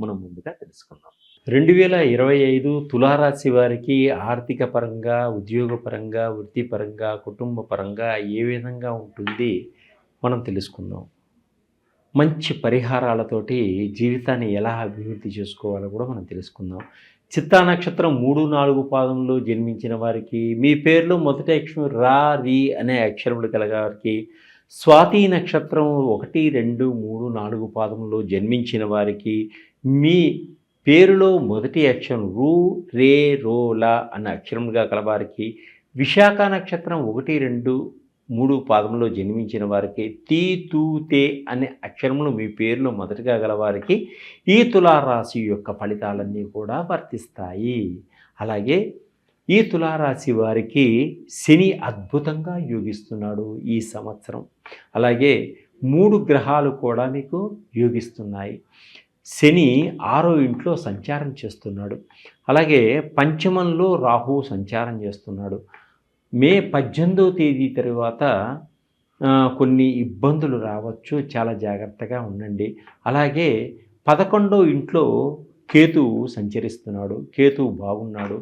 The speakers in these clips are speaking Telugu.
మనం ముందుగా తెలుసుకుందాం. రెండు వేల ఇరవై ఐదు తులారాశి వారికి ఆర్థిక పరంగా ఉద్యోగపరంగా వృత్తిపరంగా కుటుంబ పరంగా ఏ విధంగా ఉంటుంది మనం తెలుసుకుందాం. మంచి పరిహారాలతోటి జీవితాన్ని ఎలా అభివృద్ధి చేసుకోవాలో కూడా మనం తెలుసుకుందాం. చిత్తా నక్షత్రం మూడు నాలుగు పాదంలో జన్మించిన వారికి మీ పేర్లో మొదటి అక్షరం రా రి అనే అక్షరములు కలగ వారికి స్వాతి నక్షత్రం ఒకటి రెండు మూడు నాలుగు పాదంలో జన్మించిన వారికి మీ పేరులో మొదటి అక్షరం రూ రే రో లా అన్న అక్షరములుగా కలవారికి విశాఖ నక్షత్రం ఒకటి రెండు మూడు పాదంలో జన్మించిన వారికి తీ తూ తే అనే అక్షరములు మీ పేరులో మొదటిగా గలవారికి ఈ తులారాశి యొక్క ఫలితాలన్నీ కూడా వర్తిస్తాయి. అలాగే ఈ తులారాశి వారికి శని అద్భుతంగా యోగిస్తున్నాడు ఈ సంవత్సరం. అలాగే మూడు గ్రహాలు కూడా మీకు యోగిస్తున్నాయి. శని ఆరో ఇంట్లో సంచారం చేస్తున్నాడు. అలాగే పంచమంలో రాహు సంచారం చేస్తున్నాడు. మే పద్దెనిమిదవ తేదీ తర్వాత కొన్ని ఇబ్బందులు రావచ్చు. చాలా జాగ్రత్తగా ఉండండి. అలాగే పదకొండో ఇంట్లో కేతువు సంచరిస్తున్నాడు కేతువు బాగున్నాడు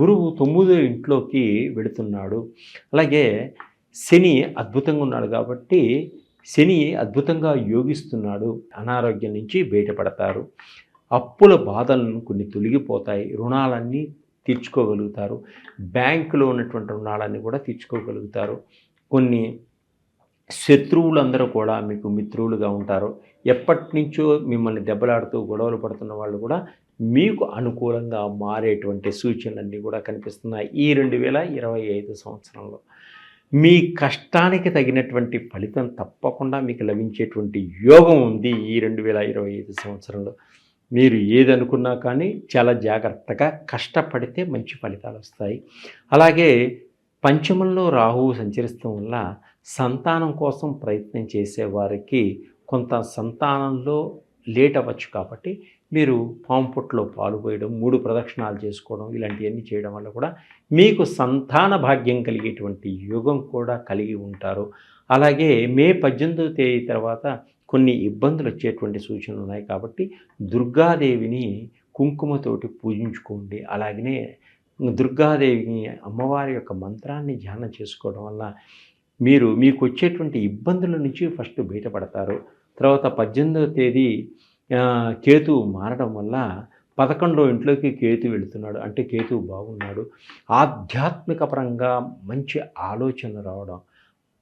గురువు తొమ్మిదో ఇంట్లోకి వెళుతున్నాడు. అలాగే శని అద్భుతంగా ఉన్నాడు కాబట్టి శని అద్భుతంగా యోగిస్తున్నాడు అనారోగ్యం నుంచి బయటపడతారు. అప్పుల బాధలను కొన్ని తొలగిపోతాయి రుణాలన్నీ తీర్చుకోగలుగుతారు. బ్యాంకులో ఉన్నటువంటి రుణాలన్నీ కూడా తీర్చుకోగలుగుతారు. కొన్ని శత్రువులందరూ కూడా మీకు మిత్రులుగా ఉంటారు. ఎప్పటి నుంచో మిమ్మల్ని దెబ్బలాడుతూ గొడవలు పడుతున్న వాళ్ళు కూడా మీకు అనుకూలంగా మారేటువంటి సూచనలన్నీ కూడా కనిపిస్తున్నాయి ఈ రెండు వేల ఇరవై ఐదు సంవత్సరంలో. మీ కష్టానికి తగినటువంటి ఫలితం తప్పకుండా మీకు లభించేటువంటి యోగం ఉంది ఈ రెండు వేల ఇరవై ఐదు సంవత్సరంలో. మీరు ఏదనుకున్నా కానీ చాలా జాగ్రత్తగా కష్టపడితే మంచి ఫలితాలు వస్తాయి. అలాగే పంచమంలో రాహువు సంచరిస్తూ వల్ల సంతానం కోసం ప్రయత్నం చేసేవారికి కొంత సంతానంలో లేట్ అవ్వచ్చు కాబట్టి మీరు పాంపుట్లో పుట్టలో పాలు పోయడం మూడు ప్రదక్షిణాలు చేసుకోవడం ఇలాంటివన్నీ చేయడం వల్ల కూడా మీకు సంతాన భాగ్యం కలిగేటువంటి యోగం కూడా కలిగి ఉంటారు. అలాగే మే పద్దెనిమిదవ తేదీ తర్వాత కొన్ని ఇబ్బందులు వచ్చేటువంటి సూచనలు ఉన్నాయి కాబట్టి దుర్గాదేవిని కుంకుమతోటి పూజించుకోండి. అలాగనే దుర్గాదేవిని అమ్మవారి యొక్క మంత్రాన్ని ధ్యానం చేసుకోవడం వల్ల మీరు మీకు వచ్చేటువంటి ఇబ్బందుల నుంచి ఫస్ట్ బయటపడతారు. తర్వాత పద్దెనిమిదవ తేదీ కేతు మారడం వల్ల పదకొండో ఇంట్లోకి కేతు వెళుతున్నాడు. అంటే కేతు బాగున్నాడు. ఆధ్యాత్మిక పరంగా మంచి ఆలోచన రావడం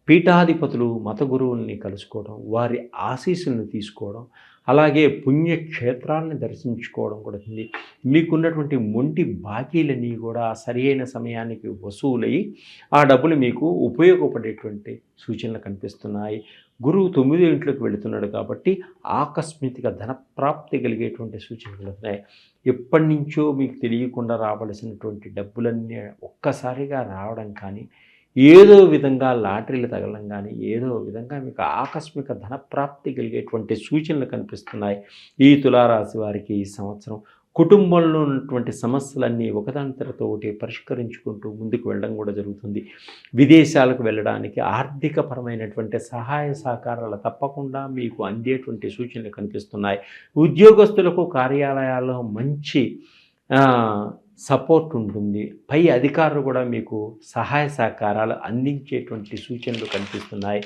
పీఠాధిపతులు మత గురువుల్ని కలుసుకోవడం వారి ఆశీస్సులను తీసుకోవడం అలాగే పుణ్యక్షేత్రాలను దర్శించుకోవడం కూడా ఉంది. మీకున్నటువంటి మొంటి బాకీలన్నీ కూడా సరియైన సమయానికి వసూలై ఆ డబ్బులు మీకు ఉపయోగపడేటువంటి సూచనలు కనిపిస్తున్నాయి. గురువు తొమ్మిదో ఇంట్లోకి వెళుతున్నాడు కాబట్టి ఆకస్మిక ధన ప్రాప్తి కలిగేటువంటి సూచనలు ఉన్నాయి. ఎప్పటి నుంచో మీకు తెలియకుండా రావలసినటువంటి డబ్బులన్నీ ఒక్కసారిగా రావడం కానీ ఏదో విధంగా లాటరీలు తగలడం కానీ ఏదో విధంగా మీకు ఆకస్మిక ధన ప్రాప్తి కలిగేటువంటి సూచనలు కనిపిస్తున్నాయి. ఈ తులారాశి వారికి ఈ సంవత్సరం కుటుంబంలో ఉన్నటువంటి సమస్యలన్నీ ఒకదాని తర్వాత ఒకటి పరిష్కరించుకుంటూ ముందుకు వెళ్ళడం కూడా జరుగుతుంది. విదేశాలకు వెళ్ళడానికి ఆర్థికపరమైనటువంటి సహాయ సహకారాలు తప్పకుండా మీకు అందేటువంటి సూచనలు కనిపిస్తున్నాయి. ఉద్యోగస్తులకు కార్యాలయాల్లో మంచి సపోర్ట్ ఉంటుంది. పై అధికారులు కూడా మీకు సహాయ సహకారాలు అందించేటువంటి సూచనలు కనిపిస్తున్నాయి.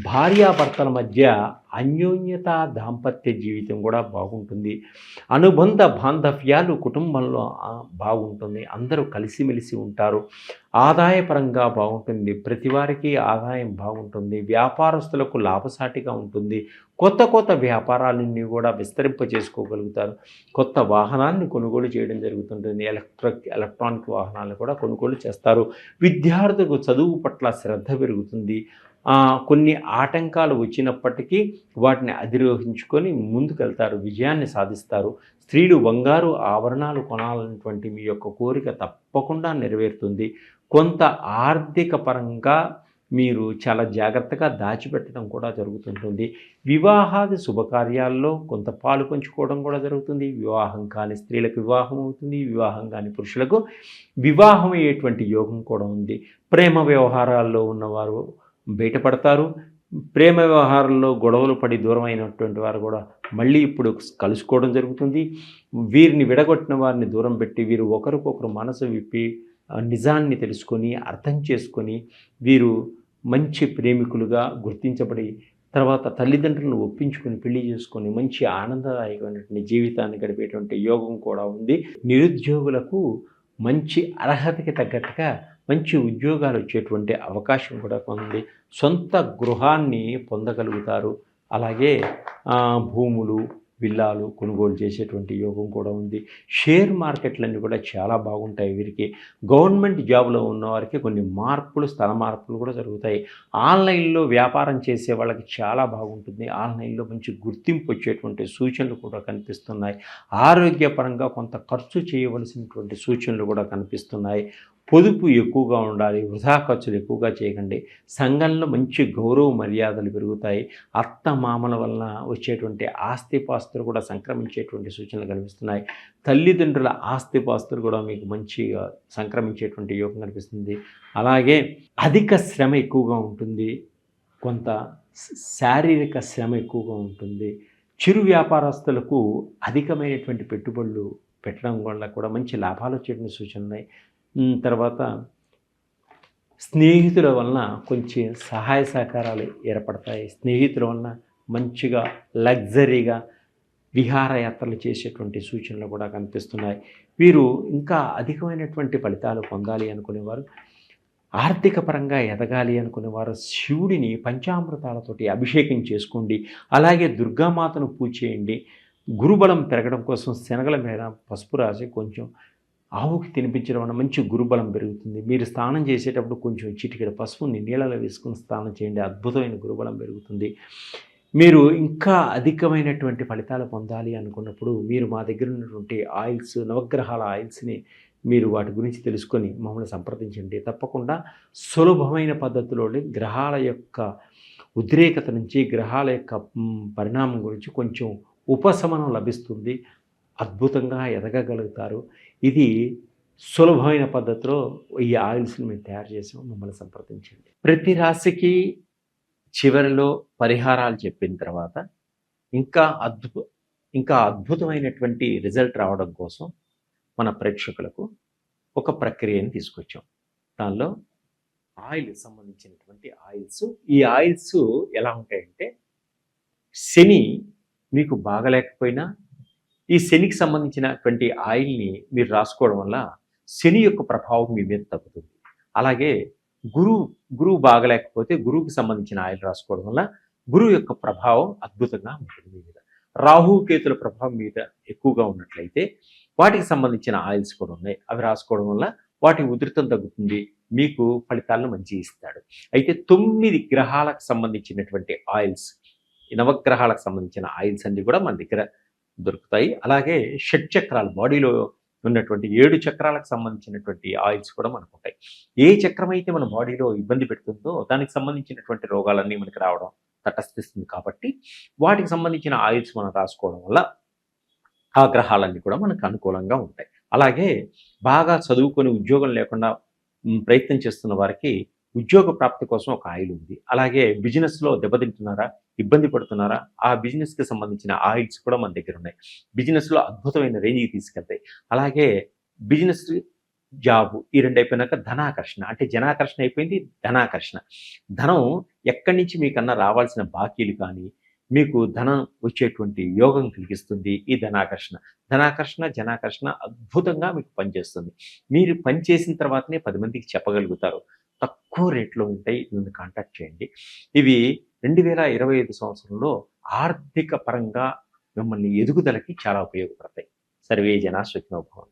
భార్యాభర్తల మధ్య అన్యోన్యత దాంపత్య జీవితం కూడా బాగుంటుంది. అనుబంధ బాంధవ్యాలు కుటుంబంలో బాగుంటుంది. అందరూ కలిసిమెలిసి ఉంటారు. ఆదాయపరంగా బాగుంటుంది. ప్రతి వారికి ఆదాయం బాగుంటుంది. వ్యాపారస్తులకు లాభసాటిగా ఉంటుంది. కొత్త కొత్త వ్యాపారాలన్నీ కూడా విస్తరింప చేసుకోగలుగుతారు. కొత్త వాహనాన్ని కొనుగోలు చేయడం జరుగుతుంటుంది. ఎలక్ట్రిక్ ఎలక్ట్రానిక్ వాహనాలను కూడా కొనుగోలు చేస్తారు. విద్యార్థులకు చదువు పట్ల శ్రద్ధ పెరుగుతుంది. కొన్ని ఆటంకాలు వచ్చినప్పటికీ వాటిని అధిరోహించుకొని ముందుకెళ్తారు విజయాన్ని సాధిస్తారు. స్త్రీలు బంగారు ఆభరణాలు కొనాలన్నటువంటి మీ యొక్క కోరిక తప్పకుండా నెరవేరుతుంది. కొంత ఆర్థిక పరంగా మీరు చాలా జాగ్రత్తగా దాచిపెట్టడం కూడా జరుగుతుంటుంది. వివాహాది శుభకార్యాల్లో కొంత పాలు పంచుకోవడం కూడా జరుగుతుంది. వివాహం కాని స్త్రీలకు వివాహం అవుతుంది వివాహం కాని పురుషులకు వివాహం అయ్యేటువంటి యోగం కూడా ఉంది. ప్రేమ వ్యవహారాల్లో ఉన్నవారు బయటపడతారు. ప్రేమ వ్యవహారంలో గొడవలు పడి దూరం అయినటువంటి వారు కూడా మళ్ళీ ఇప్పుడు కలుసుకోవడం జరుగుతుంది. వీరిని విడగొట్టిన వారిని దూరం పెట్టి వీరు ఒకరికొకరు మనసు విప్పి నిజాన్ని తెలుసుకొని అర్థం చేసుకొని వీరు మంచి ప్రేమికులుగా గుర్తించబడి తర్వాత తల్లిదండ్రులను ఒప్పించుకొని పెళ్ళి చేసుకొని మంచి ఆనందదాయకమైనటువంటి జీవితాన్ని గడిపేటువంటి యోగం కూడా ఉంది. నిరుద్యోగులకు మంచి అర్హతకి తగ్గట్టుగా మంచి ఉద్యోగాలు వచ్చేటువంటి అవకాశం కూడా ఉంది సొంత గృహాన్ని పొందగలుగుతారు. అలాగే భూములు విల్లాలు కొనుగోలు చేసేటువంటి యోగం కూడా ఉంది. షేర్ మార్కెట్లన్నీ కూడా చాలా బాగుంటాయి వీరికి. గవర్నమెంట్ జాబ్లో ఉన్నవారికి కొన్ని మార్పులు స్థల మార్పులు కూడా జరుగుతాయి. ఆన్లైన్లో వ్యాపారం చేసే వాళ్ళకి చాలా బాగుంటుంది. ఆన్లైన్లో మంచి గుర్తింపు వచ్చేటువంటి సూచనలు కూడా కనిపిస్తున్నాయి. ఆరోగ్యపరంగా కొంత ఖర్చు చేయవలసినటువంటి సూచనలు కూడా కనిపిస్తున్నాయి. పొదుపు ఎక్కువగా ఉండాలి వృధా ఖర్చులు ఎక్కువగా చేయకండి. సంఘంలో మంచి గౌరవ మర్యాదలు పెరుగుతాయి. అత్త మామల వలన వచ్చేటువంటి ఆస్తిపాస్తులు కూడా సంక్రమించేటువంటి సూచనలు కనిపిస్తున్నాయి. తల్లిదండ్రుల ఆస్తిపాస్తులు కూడా మీకు మంచిగా సంక్రమించేటువంటి యోగం కనిపిస్తుంది. అలాగే అధిక శ్రమ ఎక్కువగా ఉంటుంది. కొంత శారీరక శ్రమ ఎక్కువగా ఉంటుంది. చిరు వ్యాపారస్తులకు అధికమైనటువంటి పెట్టుబడులు పెట్టడం వల్ల కూడా మంచి లాభాలు వచ్చేటువంటి సూచనలు ఉన్నాయి. తర్వాత స్నేహితుల వలన కొంచెం సహాయ సహకారాలు ఏర్పడతాయి. స్నేహితుల వలన మంచిగా లగ్జరీగా విహారయాత్రలు చేసేటువంటి సూచనలు కూడా కనిపిస్తున్నాయి. వీరు ఇంకా అధికమైనటువంటి ఫలితాలు పొందాలి అనుకునేవారు ఆర్థిక పరంగా ఎదగాలి అనుకునేవారు శివుడిని పంచామృతాలతోటి అభిషేకం చేసుకోండి అలాగే దుర్గామాతను పూజ చేయండి. గురుబలం పెరగడం కోసం శనగల మీద పసుపు రాసి కొంచెం ఆవుకి తినిపించడం వల్ల మంచి గురుబలం పెరుగుతుంది. మీరు స్నానం చేసేటప్పుడు కొంచెం చిటికెడ పసుపుని నీళ్ళలో వేసుకుని స్నానం చేయండి. అద్భుతమైన గురుబలం పెరుగుతుంది. మీరు ఇంకా అధికమైనటువంటి ఫలితాలు పొందాలి అనుకున్నప్పుడు మీరు మా దగ్గర ఉన్నటువంటి ఆయిల్స్ నవగ్రహాల ఆయిల్స్ని మీరు వాటి గురించి తెలుసుకొని మమ్మల్ని సంప్రదించండి. తప్పకుండా సులభమైన పద్ధతిలోని గ్రహాల యొక్క ఉద్రేకత నుంచి గ్రహాల యొక్క పరిణామం గురించి కొంచెం ఉపశమనం లభిస్తుంది. అద్భుతంగా ఎదగగలుగుతారు. ఇది సులభమైన పద్ధతిలో ఈ ఆయిల్స్ని మేము తయారు చేసాము మమ్మల్ని సంప్రదించండి. ప్రతి రాశికి చివరిలో పరిహారాలు చెప్పిన తర్వాత ఇంకా అద్భుత ఇంకా అద్భుతమైనటువంటి రిజల్ట్ రావడం కోసం మన ప్రేక్షకులకు ఒక ప్రక్రియని తీసుకొచ్చాం. దానిలో ఆయిల్ సంబంధించినటువంటి ఆయిల్స్. ఈ ఆయిల్స్ ఎలా ఉంటాయంటే శని మీకు బాగలేకపోయినా ఈ శనికి సంబంధించినటువంటి ఆయిల్ని మీరు రాసుకోవడం వల్ల శని యొక్క ప్రభావం మీ మీద తగ్గుతుంది. అలాగే గురువు గురువు బాగలేకపోతే గురువుకి సంబంధించిన ఆయిల్ రాసుకోవడం వల్ల గురువు యొక్క ప్రభావం అద్భుతంగా ఉంటుంది మీ మీద. రాహుకేతుల ప్రభావం మీద ఎక్కువగా ఉన్నట్లయితే వాటికి సంబంధించిన ఆయిల్స్ కూడా ఉన్నాయి. అవి రాసుకోవడం వల్ల వాటి ఉధృతం తగ్గుతుంది. మీకు ఫలితాలను మంచి ఇస్తాడు. అయితే తొమ్మిది గ్రహాలకు సంబంధించినటువంటి ఆయిల్స్ నవగ్రహాలకు సంబంధించిన ఆయిల్స్ అన్ని కూడా మన దగ్గర దొరుకుతాయి. అలాగే షడ్ చక్రాలు బాడీలో ఉన్నటువంటి ఏడు చక్రాలకు సంబంధించినటువంటి ఆయిల్స్ కూడా మనకు ఉంటాయి ఏ చక్రం అయితే మన బాడీలో ఇబ్బంది పెడుతుందో దానికి సంబంధించినటువంటి రోగాలన్నీ మనకి రావడం తటస్థిస్తుంది కాబట్టి వాటికి సంబంధించిన ఆయిల్స్ మనం రాసుకోవడం వల్ల ఆ గ్రహాలన్నీ కూడా మనకు అనుకూలంగా ఉంటాయి. అలాగే బాగా చదువుకొని ఉద్యోగం లేకుండా ప్రయత్నం చేస్తున్న వారికి ఉద్యోగ ప్రాప్తి కోసం ఒక ఆయిల్ ఉంది. అలాగే బిజినెస్లో దెబ్బతింటున్నారా? ఇబ్బంది పడుతున్నారా? ఆ బిజినెస్కి సంబంధించిన ఆయిల్స్ కూడా మన దగ్గర ఉన్నాయి. బిజినెస్లో అద్భుతమైన రేంజ్కి తీసుకెళ్తాయి. అలాగే బిజినెస్ జాబ్ ఈ రెండు అయిపోయినాక ధనాకర్షణ. అంటే జనాకర్షణ అయిపోయింది ధనాకర్షణ. ధనం ఎక్కడి నుంచి మీకన్నా రావాల్సిన బాకీలు కానీ మీకు ధనం వచ్చేటువంటి యోగం కలిగిస్తుంది ఈ ధనాకర్షణ. ధనాకర్షణ జనాకర్షణ అద్భుతంగా మీకు పనిచేస్తుంది. మీరు పని చేసిన తర్వాతనే పది మందికి చెప్పగలుగుతారు. తక్కువ రేట్లో ఉంటాయి. నన్ను కాంటాక్ట్ చేయండి. ఇవి రెండు వేల ఇరవై ఐదు సంవత్సరంలో ఆర్థిక పరంగా మిమ్మల్ని ఎదుగుదలకి చాలా ఉపయోగపడతాయి. సర్వే జనా సుఖినోభవం